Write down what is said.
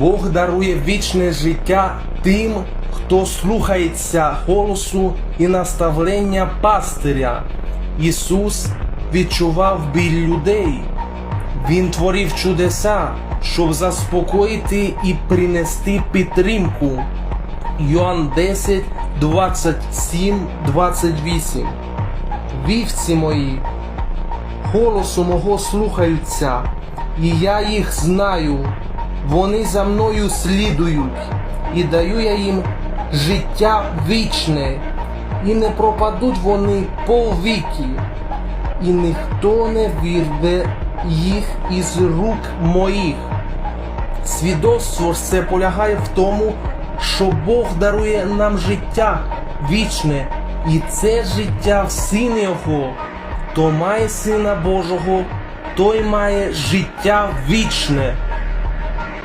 Бог дарує вічне життя тим, хто слухається голосу і наставлення пастиря. Ісус відчував біль людей. Він творив чудеса, щоб заспокоїти і принести підтримку. Йоанн 10, 27, 28. Вівці мої, голосу мого слухаються, і я їх знаю. Вони за мною слідують, і даю я їм життя вічне, і не пропадуть вони повіки, і ніхто не вирве їх із рук моїх. Свідоцтво ж це полягає в тому, що Бог дарує нам життя вічне, і це життя в Сині Його. Хто має Сина Божого, той має життя вічне.